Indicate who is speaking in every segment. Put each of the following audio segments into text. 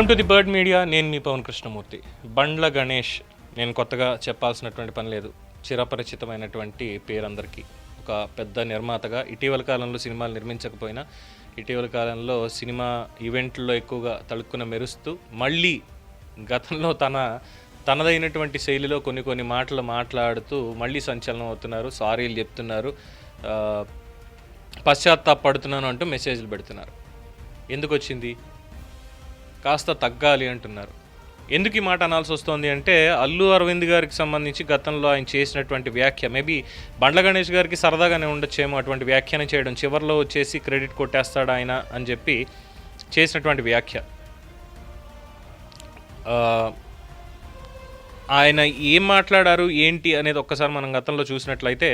Speaker 1: Welcome to the bird media. నేను మీ పవన్ కృష్ణమూర్తి. బండ్ల గణేష్ నేను కొత్తగా చెప్పాల్సినటువంటి పని లేదు. చిరపరిచితమైనటువంటి పేరందరికీ. ఒక పెద్ద నిర్మాతగా ఇటీవల కాలంలో సినిమాలు నిర్మించకపోయినా ఇటీవల కాలంలో సినిమా ఈవెంట్లో ఎక్కువగా తలుక్కున మెరుస్తూ మళ్ళీ గతంలో తన తనదైనటువంటి శైలిలో కొన్ని కొన్ని మాటలు మాట్లాడుతూ మళ్ళీ సంచలనం అవుతున్నారు సారీలు చెప్తున్నారు పశ్చాత్తాపడుతున్నాను అంటూ మెసేజ్లు పెడుతున్నారు. ఎందుకు వచ్చింది కాస్త తగ్గాలి అంటున్నారు. ఎందుకు ఈ మాట అనాల్సి వస్తుంది అంటే అల్లు అరవింద్ గారికి సంబంధించి గతంలో ఆయన చేసినటువంటి వ్యాఖ్య మేబీ బండ్ల గణేష్ గారికి సరదాగానే ఉండొచ్చేమో అటువంటి వ్యాఖ్యానం చేయడం. చివరిలో వచ్చేసి క్రెడిట్ కొట్టేస్తాడు ఆయన అని చెప్పి చేసినటువంటి వ్యాఖ్య. ఆయన ఏం మాట్లాడారు ఏంటి అనేది ఒక్కసారి మనం గతంలో చూసినట్లయితే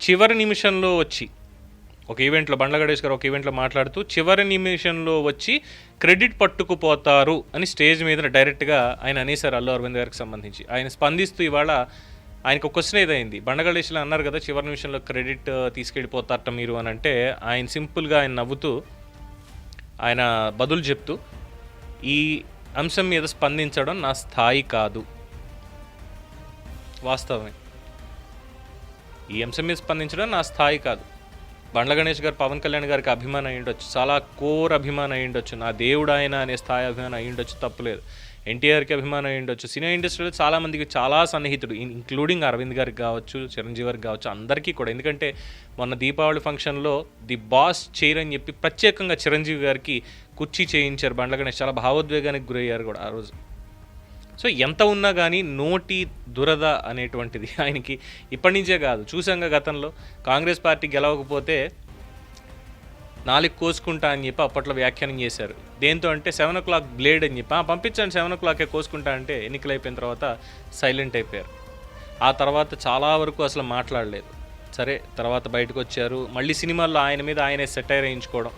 Speaker 1: చివరి నిమిషంలో వచ్చి ఒక ఈవెంట్లో బండ్ల గణేష్ గారు ఒక ఈవెంట్లో మాట్లాడుతూ చివరి నిమిషంలో వచ్చి క్రెడిట్ పట్టుకుపోతారు అని స్టేజ్ మీద డైరెక్ట్గా ఆయన అనేసారు అల్లు అరవింద్ గారికి సంబంధించి. ఆయన స్పందిస్తూ ఇవాళ ఆయనకు క్వశ్చన్ ఏదైంది? బండ్ల అన్నారు కదా చివరి నిమిషంలో క్రెడిట్ తీసుకెళ్ళిపోతారట మీరు అని అంటే ఆయన సింపుల్గా ఆయన నవ్వుతూ ఆయన బదులు చెప్తూ ఈ అంశం మీద స్పందించడం నా స్థాయి కాదు. వాస్తవమే. ఈ అంశం మీద స్పందించడం నా స్థాయి కాదు. బండ్ల గణేష్ గారు పవన్ కళ్యాణ్ గారికి అభిమానం అయి ఉండొచ్చు. చాలా కోర్ అభిమానం అయి ఉండొచ్చు. నా దేవుడు ఆయన అనే స్థాయి అభిమానం అయి ఉండొచ్చు తప్పులేదు ఎన్టీఆర్కి అభిమానం అయి ఉండొచ్చు. సినిమా ఇండస్ట్రీలో చాలామందికి చాలా సన్నిహితుడు ఇంక్లూడింగ్ అరవింద్ గారికి కావచ్చు చిరంజీవి గారికి కావచ్చు అందరికీ కూడా. ఎందుకంటే మొన్న దీపావళి ఫంక్షన్లో ది బాస్ చైర్ అని చెప్పి ప్రత్యేకంగా చిరంజీవి గారికి కుర్చీ చేయించారు బండ్ల గణేష్. చాలా భావోద్వేగానికి గురయ్యారు కూడా ఆ రోజు. సో ఎంత ఉన్నా కానీ నోటి దురద అనేటువంటిది ఆయనకి ఇప్పటి నుంచే కాదు. చూసాంగా గతంలో కాంగ్రెస్ పార్టీ గెలవకపోతే నాలుగు కోసుకుంటా అని చెప్పి అప్పట్లో వ్యాఖ్యానం చేశారు. దేంతో అంటే సెవెన్ ఓ క్లాక్ బ్లేడ్ అని చెప్పి పంపించండి సెవెన్ ఓ క్లాకే కోసుకుంటా అంటే ఎన్నికలు అయిపోయిన తర్వాత సైలెంట్ అయిపోయారు. ఆ తర్వాత చాలా వరకు అసలు మాట్లాడలేదు. సరే తర్వాత బయటకు వచ్చారు. మళ్ళీ సినిమాల్లో ఆయన మీద ఆయనే సెటైర్ వేయించుకోవడం.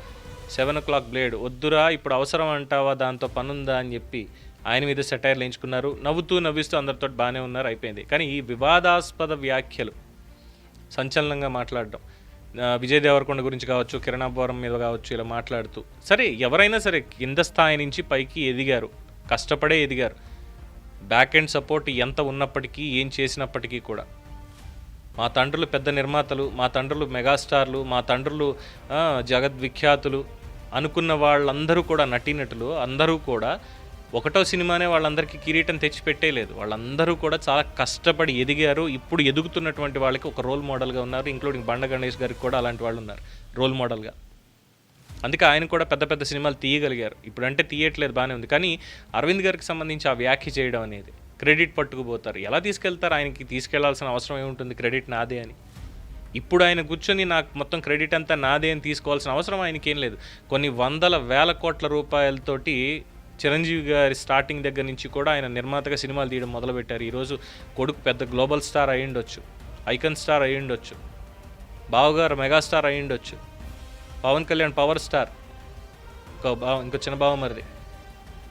Speaker 1: సెవెన్ ఓ క్లాక్ బ్లేడ్ వద్దురా ఇప్పుడు అవసరం అంటావా? దాంతో పనుందా? అని చెప్పి ఆయన మీద సెటైర్లు లేంచుకున్నారు నవ్వుతూ నవ్విస్తూ అందరితో బాగానే ఉన్నారు అయిపోయింది. కానీ ఈ వివాదాస్పద వ్యాఖ్యలు సంచలనంగా మాట్లాడడం విజయ్ దేవరకొండ గురించి కావచ్చు కిరణ్ మీద కావచ్చు ఇలా మాట్లాడుతూ సరే ఎవరైనా సరే కింద స్థాయి నుంచి పైకి ఎదిగారు కష్టపడే ఎదిగారు. బ్యాక్ ఎండ్ సపోర్ట్ ఎంత ఉన్నప్పటికీ ఏం చేసినప్పటికీ కూడా. మా తండ్రులు పెద్ద నిర్మాతలు మా తండ్రులు మెగాస్టార్లు మా తండ్రులు జగద్విఖ్యాతులు అనుకున్న వాళ్ళందరూ కూడా నటీనటులు అందరూ కూడా ఒకటో సినిమానే వాళ్ళందరికీ కిరీటం తెచ్చిపెట్టేయలేదు వాళ్ళందరూ కూడా చాలా కష్టపడి ఎదిగారు. ఇప్పుడు ఎదుగుతున్నటువంటి వాళ్ళకి ఒక రోల్ మోడల్గా ఉన్నారు. ఇంక్లూడింగ్ బండ గణేష్ గారికి కూడా అలాంటి వాళ్ళు ఉన్నారు రోల్ మోడల్గా. అందుకే ఆయన కూడా పెద్ద పెద్ద సినిమాలు తీయగలిగారు. ఇప్పుడు అంటే తీయట్లేదు బాగానే ఉంది. కానీ అరవింద్ గారికి సంబంధించి ఆ వ్యాఖ్య చేయడం అనేది క్రెడిట్ పట్టుకుపోతారు. ఎలా తీసుకెళ్తారు? ఆయనకి తీసుకెళ్ళాల్సిన అవసరం ఏముంటుంది? క్రెడిట్ నాదే అని. ఇప్పుడు ఆయన కూర్చొని నాకు మొత్తం క్రెడిట్ అంతా నాదే అని తీసుకోవాల్సిన అవసరం ఆయనకి ఏం లేదు. కొన్ని వందల వేల కోట్ల రూపాయలతోటి చిరంజీవి గారి స్టార్టింగ్ దగ్గర నుంచి కూడా ఆయన నిర్మాతగా సినిమాలు తీయడం మొదలుపెట్టారు. ఈరోజు కొడుకు పెద్ద గ్లోబల్ స్టార్ అయి ఉండొచ్చు ఐకన్ స్టార్ అయి ఉండొచ్చు బావగారు మెగాస్టార్ అయి ఉండొచ్చు పవన్ కళ్యాణ్ పవర్ స్టార్ ఇంకో బావ ఇంకో చిన్న బావ మరిది.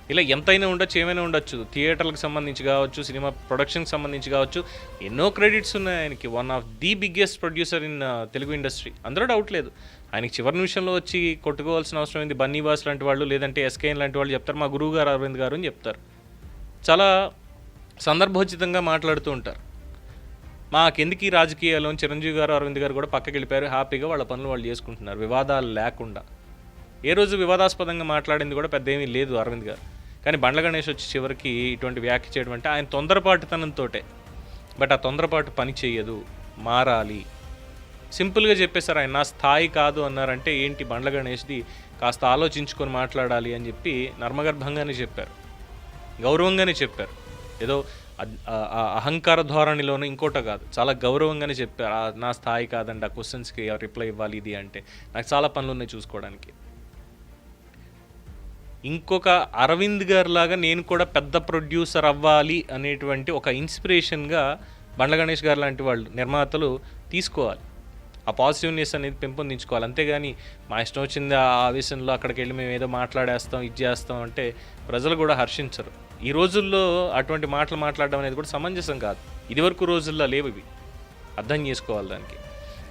Speaker 1: ఇలా ఎంతైనా ఉండొచ్చు ఏమైనా ఉండొచ్చు. థియేటర్లకు సంబంధించి కావచ్చు సినిమా ప్రొడక్షన్కి సంబంధించి కావచ్చు ఎన్నో క్రెడిట్స్ ఉన్నాయి ఆయనకి. One of the biggest producer in Telugu industry అందరూ డౌట్ లేదు. ఆయనకి చివరి నిమిషంలో వచ్చి కొట్టుకోవాల్సిన అవసరం ఏంది? బన్నీవాస్ లాంటి వాళ్ళు లేదంటే ఎస్కేఎన్ లాంటి వాళ్ళు చెప్తారు మా గురువు గారు అరవింద్ గారు అని చెప్తారు. చాలా సందర్భోచితంగా మాట్లాడుతూ ఉంటారు. మాకెందుకు ఈ రాజకీయాలు చిరంజీవి గారు అరవింద్ గారు కూడా పక్కకి వెళ్ళిపోయారు. హ్యాపీగా వాళ్ళ పనులు వాళ్ళు చేసుకుంటున్నారు. వివాదాలు లేకుండా. ఏ రోజు వివాదాస్పదంగా మాట్లాడింది కూడా పెద్ద ఏమీ లేదు అరవింద్ గారు. కానీ బండ్ల గణేష్ వచ్చి చివరికి ఇటువంటి వ్యాఖ్య చేయడం అంటే ఆయన తొందరపాటుతనంతోటే. బట్ ఆ తొందరపాటు పని చేయదు మారాలి. సింపుల్గా చెప్పేశారు ఆయన నా స్థాయి కాదు అన్నారంటే ఏంటి బండ్ల గణేష్ది కాస్త ఆలోచించుకొని మాట్లాడాలి అని చెప్పి నర్మగర్భంగానే చెప్పారు. గౌరవంగానే చెప్పారు. ఏదో అహంకార ధోరణిలోనూ ఇంకోట కాదు చాలా గౌరవంగానే చెప్పారు. నా స్థాయి కాదండి ఆ క్వశ్చన్స్కి రిప్లై ఇవ్వాలి ఇది అంటే. నాకు చాలా పనులు ఉన్నాయి చూసుకోవడానికి. ఇంకొక అరవింద్ గారు లాగా నేను కూడా పెద్ద ప్రొడ్యూసర్ అవ్వాలి అనేటువంటి ఒక ఇన్స్పిరేషన్గా బండ్ల గణేష్ గారు లాంటి వాళ్ళు నిర్మాతలు తీసుకోవాలి. ఆ పాజిటివ్నెస్ అనేది పెంపొందించుకోవాలి. అంతేగాని మా ఇష్టం వచ్చింది ఆ ఆవేశంలో అక్కడికి వెళ్ళి మేము ఏదో మాట్లాడేస్తాం ఇది చేస్తాం అంటే ప్రజలు కూడా హర్షించరు. ఈ రోజుల్లో అటువంటి మాటలు మాట్లాడడం అనేది కూడా సమంజసం కాదు. ఇదివరకు రోజుల్లో లేవు ఇవి. అర్థం చేసుకోవాలి దానికి.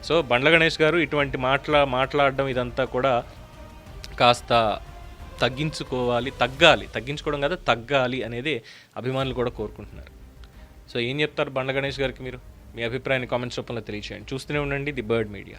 Speaker 1: సో బండ్ల గణేష్ గారు ఇటువంటి మాట్లా మాట్లాడడం ఇదంతా కూడా కాస్త తగ్గించుకోవాలి తగ్గాలి. తగ్గించుకోవడం కదా తగ్గాలి అనేది అభిమానులు కూడా కోరుకుంటున్నారు. సో ఏం చెప్తారు బండ గణేష్ గారికి మీరు? మీ అభిప్రాయాన్ని కామెంట్స్ రూపంలో తెలియచేయండి. చూస్తూనే ఉండండి ది బర్డ్ మీడియా.